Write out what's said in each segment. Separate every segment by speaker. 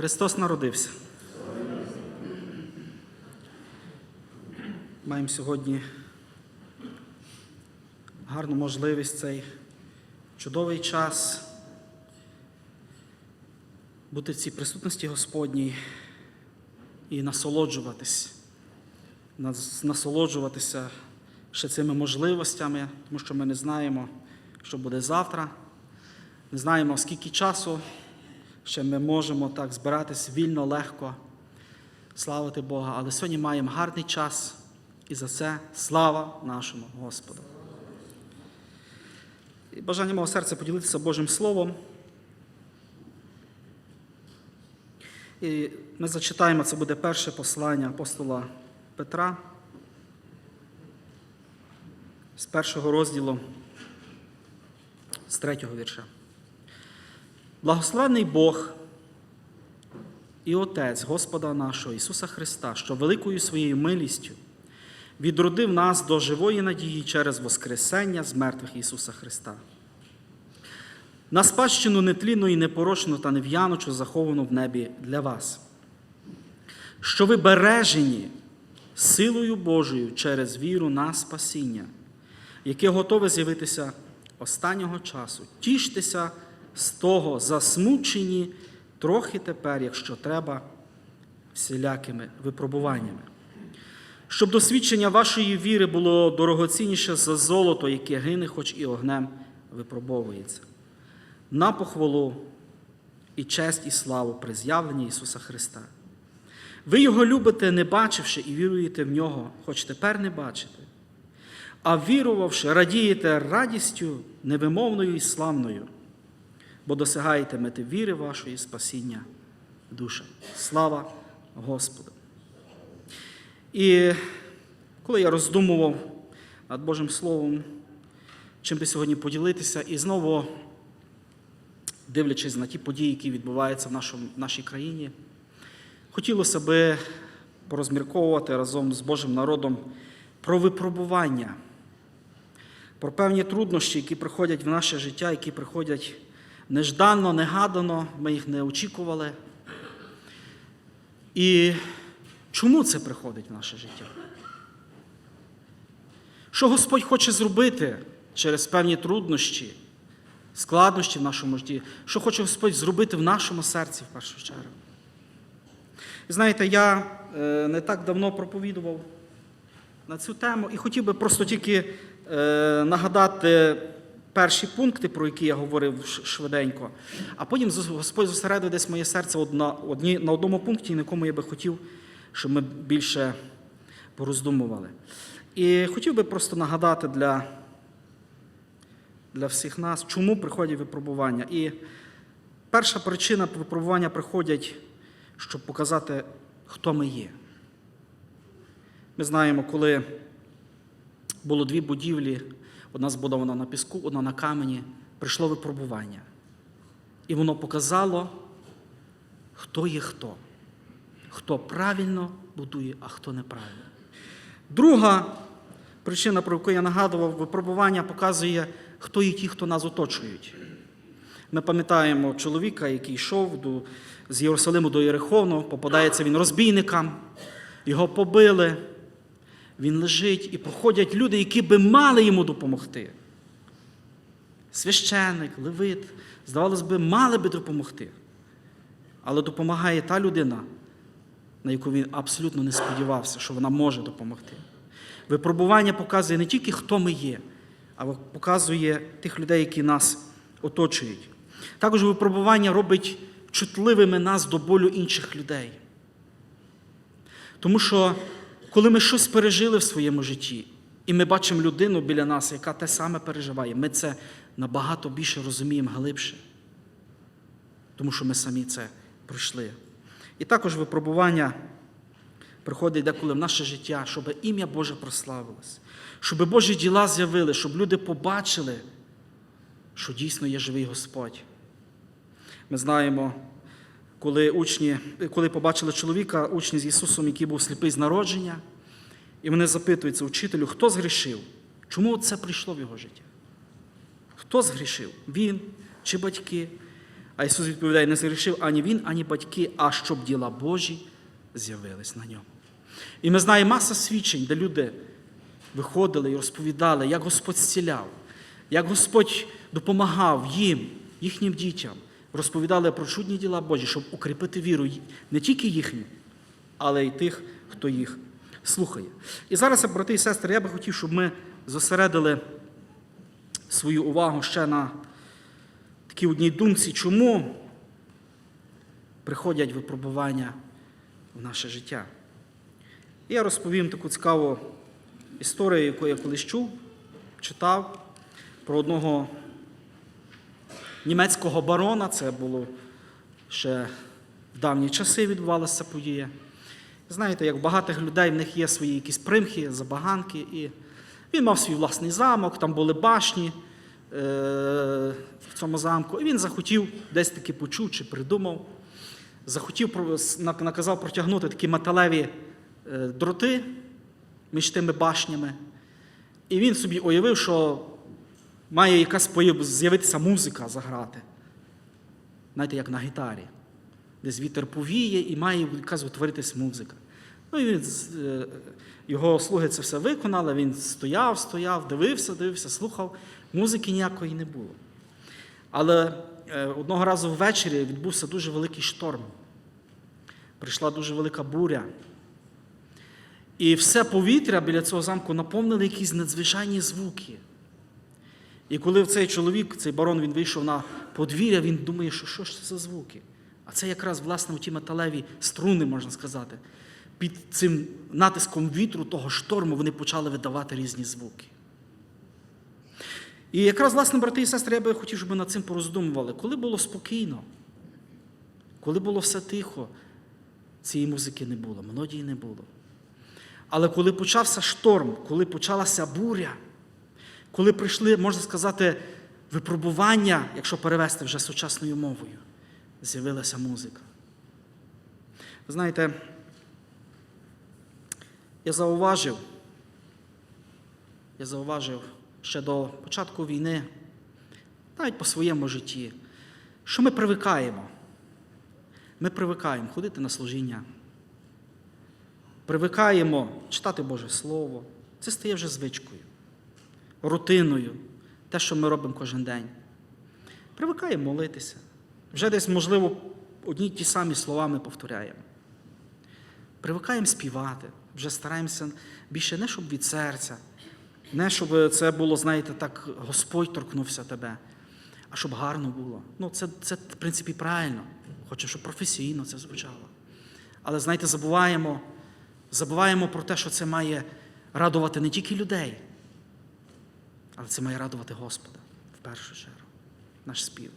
Speaker 1: Христос народився. Маємо сьогодні гарну можливість цей чудовий час бути в цій присутності Господній і насолоджуватись, насолоджуватися ще цими можливостями, тому що ми не знаємо, що буде завтра, не знаємо, скільки часу ще ми можемо так збиратись вільно, легко, славити Бога. Але сьогодні маємо гарний час, і за це слава нашому Господу. І бажання мого серця поділитися Божим Словом. І ми зачитаємо, це буде перше послання апостола Петра з першого розділу, з третього вірша. Благословений Бог і Отець Господа нашого Ісуса Христа, що великою своєю милістю відродив нас до живої надії через Воскресення з мертвих Ісуса Христа. На спадщину нетлінну і непорочну та нев'яночу заховану в небі для вас, що ви бережені силою Божою через віру на спасіння, яке готове з'явитися останнього часу. Тіштеся з того, засмучені трохи тепер, якщо треба, всілякими випробуваннями. Щоб досвідчення вашої віри було дорогоцінніше за золото, яке гине, хоч і огнем випробовується. На похвалу і честь і славу при з'явленні Ісуса Христа. Ви Його любите, не бачивши, і віруєте в Нього, хоч тепер не бачите. А вірувавши, радієте радістю невимовною і славною, бо досягаєте мети віри вашої спасіння душа. Слава Господу! І коли я роздумував над Божим Словом, чим би сьогодні поділитися, і знову дивлячись на ті події, які відбуваються в нашому, нашій країні, хотілося би порозмірковувати разом з Божим народом про випробування, про певні труднощі, які приходять в наше життя, які приходять нежданно, негадано, ми їх не очікували. І чому це приходить в наше життя? Що Господь хоче зробити через певні труднощі, складнощі в нашому житті, що хоче Господь зробити в нашому серці в першу чергу. Знаєте, я е, не так давно проповідував на цю тему і хотів би просто тільки е, нагадати перші пункти, про які я говорив швиденько, а потім Господь зосередив десь моє серце на, одному пункті, на якому я би хотів, щоб ми більше пороздумували. І хотів би просто нагадати для, для всіх нас, чому приходять випробування. І перша причина випробування приходять, щоб показати, хто ми є. Ми знаємо, коли було дві будівлі, одна збудована на піску, одна на камені, прийшло випробування. І воно показало, хто є хто. Хто правильно будує, а хто неправильно. Друга причина, про яку я нагадував, випробування показує, хто є ті, хто нас оточують. Ми пам'ятаємо чоловіка, який йшов до, з Єрусалиму до Єрихону, попадається він розбійникам, його побили, він лежить і проходять люди, які би мали йому допомогти. Священник, левит, здавалось би, мали би допомогти. Але допомагає та людина, на яку він абсолютно не сподівався, що вона може допомогти. Випробування показує не тільки, хто ми є, а показує тих людей, які нас оточують. Також випробування робить чутливими нас до болю інших людей. Тому що, коли ми щось пережили в своєму житті, і ми бачимо людину біля нас, яка те саме переживає, ми це набагато більше розуміємо глибше, тому що ми самі це пройшли. І також випробування приходить деколи в наше життя, щоб ім'я Боже прославилось, щоб Божі діла з'явили, щоб люди побачили, що дійсно є живий Господь. Ми знаємо, коли учні, коли побачили чоловіка, учні з Ісусом, який був сліпий з народження, і вони запитуються учителю, хто згрішив? Чому це прийшло в його життя? Хто згрішив? Він чи батьки? А Ісус відповідає, не згрішив ані Він, ані батьки, а щоб діла Божі з'явились на ньому. І ми знаємо маса свідчень, де люди виходили і розповідали, як Господь зціляв, як Господь допомагав їм, їхнім дітям, розповідали про чудні діла Божі, щоб укріпити віру не тільки їхню, але й тих, хто їх слухає. І зараз, брати і сестри, я би хотів, щоб ми зосередили свою увагу ще на такій одній думці, чому приходять випробування в наше життя. Я розповім таку цікаву історію, яку я колись чув, читав про одного німецького барона. Це було ще в давні часи відбувалася подія. Знаєте, як в багатих людей в них є свої якісь примхи, забаганки. І він мав свій власний замок, там були башні е- в цьому замку. І він захотів, десь таки почув чи придумав, захотів, наказав протягнути такі металеві е, дроти між тими башнями. І він собі уявив, що має якась з'явитися музика заграти. Знаєте, як на гітарі. Десь вітер повіє і має якась утворитись музика. Ну і він, е, його слуги це все виконали, він стояв, стояв, дивився, дивився, слухав. Музики ніякої не було. Але е, одного разу ввечері відбувся дуже великий шторм. Прийшла дуже велика буря. І все повітря біля цього замку наповнили якісь надзвичайні звуки. І коли цей чоловік, цей барон, він вийшов на подвір'я, він думає, що що ж це за звуки? А це якраз, власне, ті металеві струни, можна сказати. Під цим натиском вітру, того шторму, вони почали видавати різні звуки. І якраз, власне, брати і сестри, я би хотів, щоб ми над цим пороздумували. Коли було спокійно, коли було все тихо, цієї музики не було, мелодії не було. Але коли почався шторм, коли почалася буря, коли прийшли, можна сказати, випробування, якщо перевести вже сучасною мовою, з'явилася музика. Ви знаєте, я зауважив, я зауважив ще до початку війни, навіть по своєму житті, що ми привикаємо. Ми привикаємо ходити на служіння. Привикаємо читати Боже Слово. Це стає вже звичкою, рутиною, те, що ми робимо кожен день. Привикаємо молитися. Вже десь, можливо, одні й ті самі слова ми повторяємо. Привикаємо співати, вже стараємося більше не щоб від серця, не щоб це було, знаєте, так Господь торкнувся тебе, а щоб гарно було. Ну, це, це в принципі, правильно. Хочемо, щоб професійно це звучало. Але, знаєте, забуваємо, забуваємо про те, що це має радувати не тільки людей, але це має радувати Господа в першу чергу, наш спів.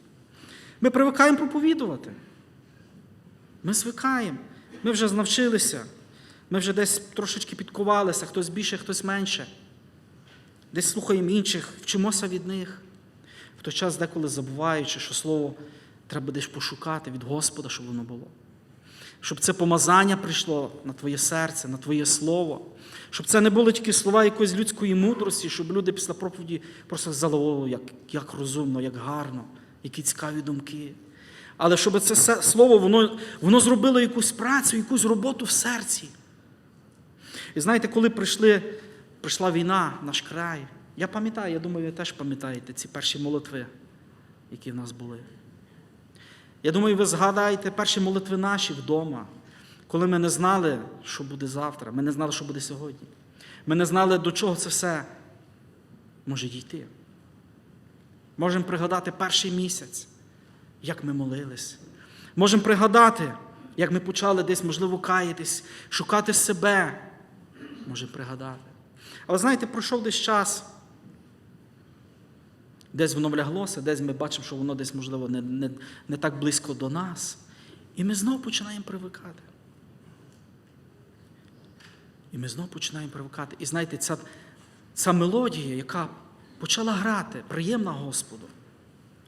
Speaker 1: Ми привикаємо проповідувати. Ми звикаємо. Ми вже навчилися. Ми вже десь трошечки підкувалися, хтось більше, хтось менше. Десь слухаємо інших, вчимося від них. В той час деколи забуваючи, що слово треба десь пошукати від Господа, щоб воно було. Щоб це помазання прийшло на твоє серце, на твоє слово. Щоб це не були тільки слова якоїсь людської мудрості, щоб люди після проповіді просто заловили, як, як розумно, як гарно, які цікаві думки. Але щоб це слово воно, воно зробило якусь працю, якусь роботу в серці. І знаєте, коли прийшли, прийшла війна наш край, я пам'ятаю, я думаю, ви теж пам'ятаєте ці перші молитви, які в нас були. Я думаю, ви згадаєте перші молитви наші вдома, коли ми не знали, що буде завтра, ми не знали, що буде сьогодні. Ми не знали, до чого це все може дійти. Можемо пригадати перший місяць, як ми молились. Можемо пригадати, як ми почали десь, можливо, каятись, шукати себе. Можемо пригадати. Але знаєте, пройшов десь час. Десь воно вляглося, десь ми бачимо, що воно десь, можливо, не, не, не так близько до нас. І ми знову починаємо привикати. І ми знову починаємо привикати. І знаєте, ця, ця мелодія, яка почала грати, приємна Господу,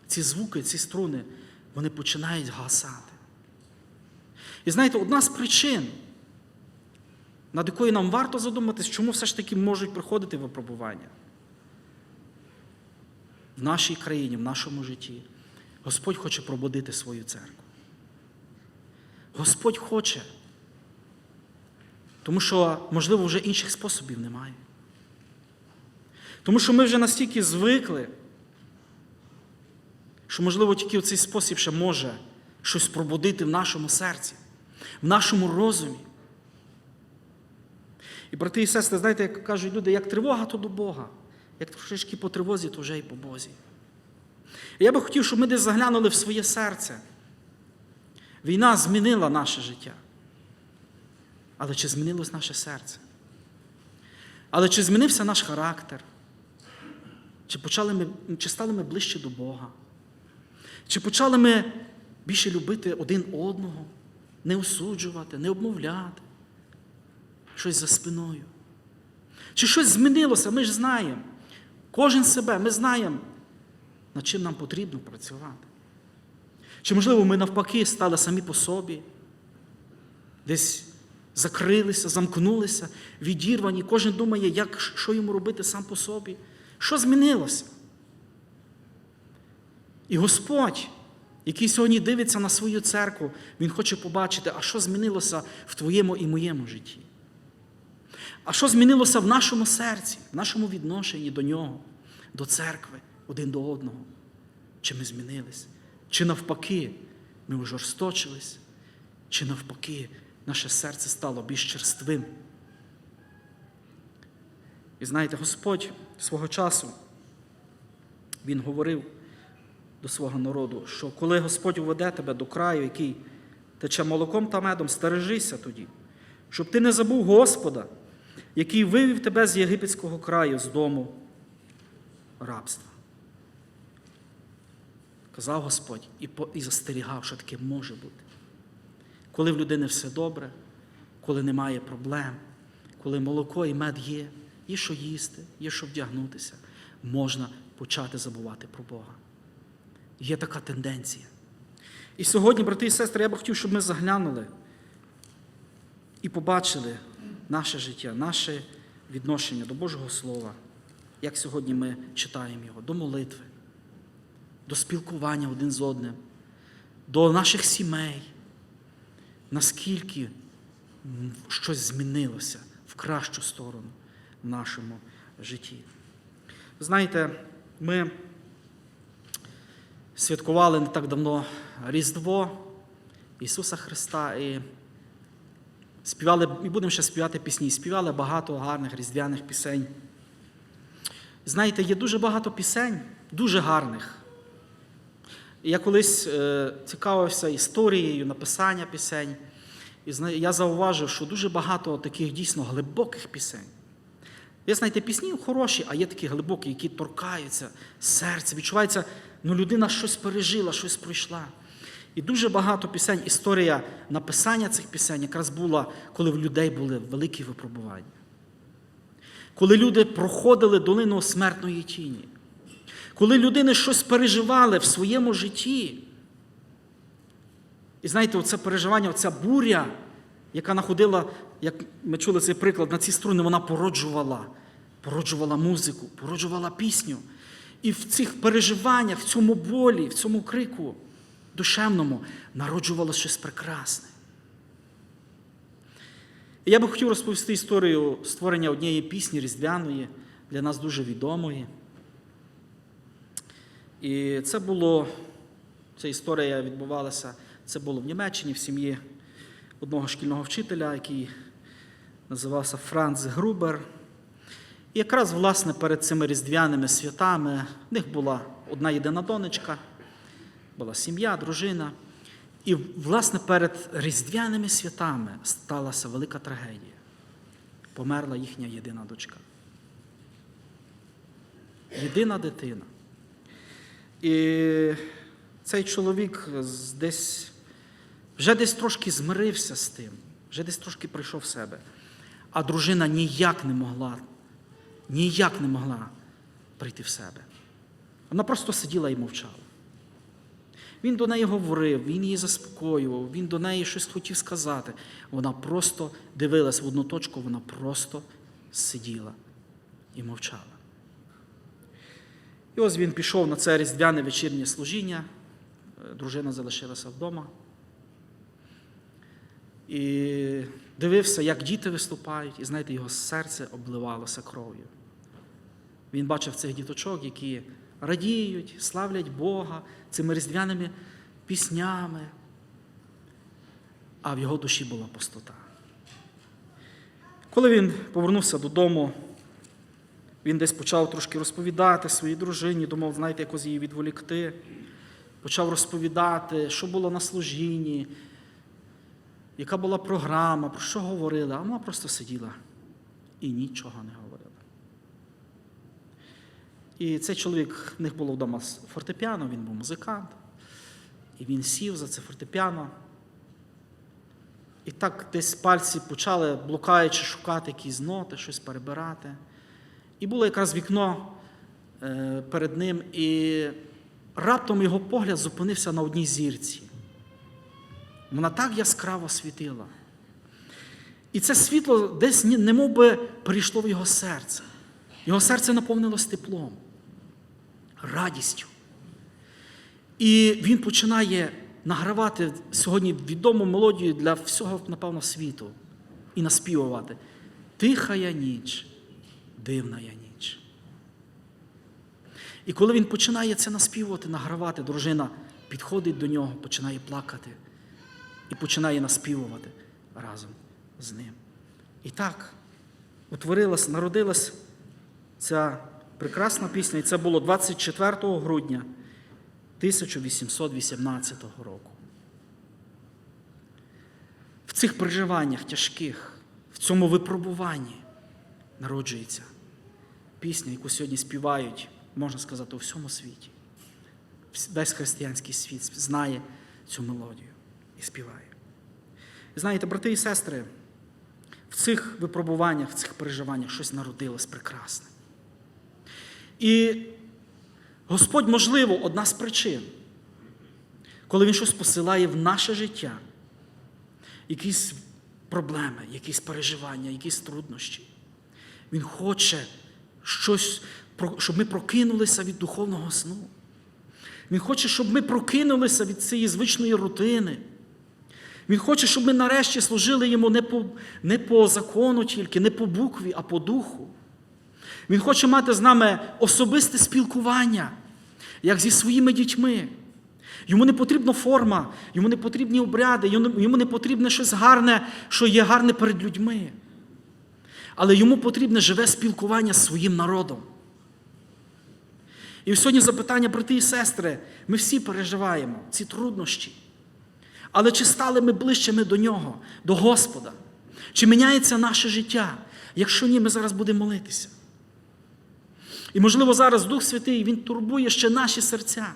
Speaker 1: ці звуки, ці струни, вони починають гасати. І знаєте, одна з причин, над якою нам варто задуматись, чому все ж таки можуть приходити випробування в нашій країні, в нашому житті. Господь хоче пробудити свою церкву. Господь хоче. Тому що, можливо, вже інших способів немає. Тому що ми вже настільки звикли, що, можливо, тільки цей спосіб ще може щось пробудити в нашому серці, в нашому розумі. І брати і сестри, знаєте, як кажуть люди, як тривога, то до Бога. Як трошечки по тривозі, то вже і по Бозі. Я би хотів, щоб ми десь заглянули в своє серце. Війна змінила наше життя. Але чи змінилось наше серце? Але чи змінився наш характер? Чи, почали ми, чи стали ми ближче до Бога? Чи почали ми більше любити один одного, не осуджувати, не обмовляти? Щось за спиною? Чи щось змінилося? Ми ж знаємо. Кожен себе, ми знаємо, над чим нам потрібно працювати. Чи, можливо, ми навпаки стали самі по собі, десь закрилися, замкнулися, відірвані, кожен думає, як, що йому робити сам по собі. Що змінилося? І Господь, який сьогодні дивиться на свою церкву, Він хоче побачити, а що змінилося в твоєму і моєму житті. А що змінилося в нашому серці, в нашому відношенні до нього, до церкви, один до одного? Чи ми змінились? Чи навпаки, ми ожорсточились? Чи навпаки, наше серце стало більш черствим? І знаєте, Господь свого часу, Він говорив до свого народу, що коли Господь уведе тебе до краю, який тече молоком та медом, стережися тоді, щоб ти не забув Господа, який вивів тебе з єгипетського краю, з дому рабства. Казав Господь і, і застерігав, що таке може бути. Коли в людини все добре, коли немає проблем, коли молоко і мед є, є що їсти, є що вдягнутися, можна почати забувати про Бога. Є така тенденція. І сьогодні, брати і сестри, я б хотів, щоб ми заглянули і побачили наше життя, наше відношення до Божого Слова, як сьогодні ми читаємо його, до молитви, до спілкування один з одним, до наших сімей, наскільки щось змінилося в кращу сторону в нашому житті. Знаєте, ми святкували не так давно Різдво Ісуса Христа і співали, і будемо ще співати пісні. Співали багато гарних різдвяних пісень. Знаєте, є дуже багато пісень, дуже гарних. Я колись е, цікавився історією написання пісень, і я зауважив, що дуже багато таких дійсно глибоких пісень. Ви знаєте, пісні хороші, а є такі глибокі, які торкаються серця, відчувається, ну людина щось пережила, щось пройшла. І дуже багато пісень, історія написання цих пісень якраз була, коли в людей були великі випробування. Коли люди проходили долину смертної тіні, коли людини щось переживали в своєму житті. І знаєте, оце переживання, оця буря, яка находила, як ми чули цей приклад, на ці струни, вона породжувала, породжувала музику, породжувала пісню. І в цих переживаннях, в цьому болі, в цьому крику душевному народжувалося щось прекрасне. І я би хотів розповісти історію створення однієї пісні різдвяної, для нас дуже відомої. І це було, ця історія відбувалася, це було в Німеччині в сім'ї одного шкільного вчителя, який називався Франц Грубер. І якраз, власне, перед цими різдвяними святами в них була одна єдина донечка, була сім'я, дружина. І, власне, перед різдвяними святами сталася велика трагедія. Померла їхня єдина дочка. Єдина дитина. І цей чоловік десь вже десь трошки змирився з тим, вже десь трошки прийшов в себе. А дружина ніяк не могла, ніяк не могла прийти в себе. Вона просто сиділа і мовчала. Він до неї говорив, він її заспокоював, він до неї щось хотів сказати. Вона просто дивилась в одну точку, вона просто сиділа і мовчала. І ось він пішов на це різдвяне вечірнє служіння дружина залишилася вдома. І дивився, як діти виступають, і знаєте, його серце обливалося кров'ю. Він бачив цих діточок, які радіють, славлять Бога цими різдвяними піснями, а в його душі була пустота. Коли він повернувся додому, він десь почав трошки розповідати своїй дружині, думав, знаєте, якось її відволікти. Почав розповідати, що було на служінні, яка була програма, про що говорили, а вона просто сиділа і нічого не говорила. І цей чоловік, в них було вдома фортепіано, він був музикант, і він сів за це фортепіано. І так десь пальці почали, блукаючи, шукати якісь ноти, щось перебирати. І було якраз вікно е, перед ним, і раптом його погляд зупинився на одній зірці. Вона так яскраво світила. І це світло десь немов би перейшло в його серце. Його серце наповнилось теплом, радістю. І він починає награвати сьогодні відому мелодію для всього, напевно, світу і наспівувати. Тихая ніч, дивна я ніч. І коли він починає це наспівувати, награвати, дружина підходить до нього, починає плакати і починає наспівувати разом з ним. І так утворилась, народилась ця прекрасна пісня, і це було 24 грудня 1818 року. В цих переживаннях тяжких, в цьому випробуванні народжується пісня, яку сьогодні співають, можна сказати, у всьому світі. Весь християнський світ знає цю мелодію і співає. Знаєте, брати і сестри, в цих випробуваннях, в цих переживаннях щось народилось прекрасне. І Господь, можливо, одна з причин, коли Він щось посилає в наше життя, якісь проблеми, якісь переживання, якісь труднощі. Він хоче щось, щоб ми прокинулися від духовного сну. Він хоче, щоб ми прокинулися від цієї звичної рутини. Він хоче, щоб ми нарешті служили йому не по, не по закону тільки, не по букві, а по духу. Він хоче мати з нами особисте спілкування, як зі своїми дітьми. Йому не потрібна форма, йому не потрібні обряди, йому не потрібне щось гарне, що є гарне перед людьми. Але йому потрібне живе спілкування з своїм народом. І сьогодні запитання, брати і сестри, ми всі переживаємо ці труднощі. Але чи стали ми ближчими до Нього, до Господа? Чи міняється наше життя? Якщо ні, ми зараз будемо молитися. І, можливо, зараз Дух Святий Він турбує ще наші серця.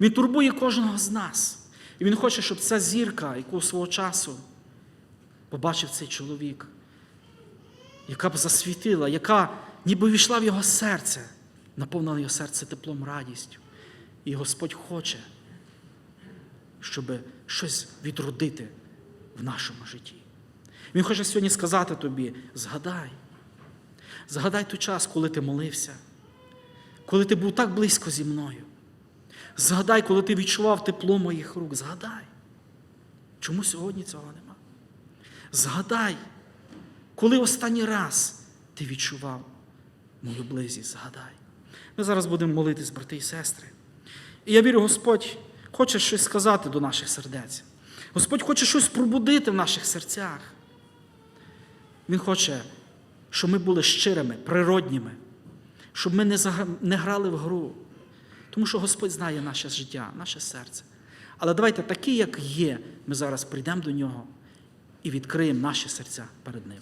Speaker 1: Він турбує кожного з нас. І Він хоче, щоб ця зірка, яку свого часу побачив цей чоловік, яка б засвітила, яка ніби війшла в його серце, наповнила його серце теплом, радістю. І Господь хоче, щоб щось відродити в нашому житті. Він хоче сьогодні сказати тобі: згадай, згадай той час, коли ти молився, коли ти був так близько зі мною. Згадай, коли ти відчував тепло моїх рук. Згадай. Чому сьогодні цього нема? Згадай, коли останній раз ти відчував мою близість, згадай. Ми зараз будемо молитись, брати і сестри. І я вірю, Господь хоче щось сказати до наших сердець. Господь хоче щось пробудити в наших серцях. Він хоче, щоб ми були щирими, природніми, щоб ми не, грали в гру. Тому що Господь знає наше життя, наше серце. Але давайте такі, як є, ми зараз прийдемо до нього і відкриємо наші серця перед Ним.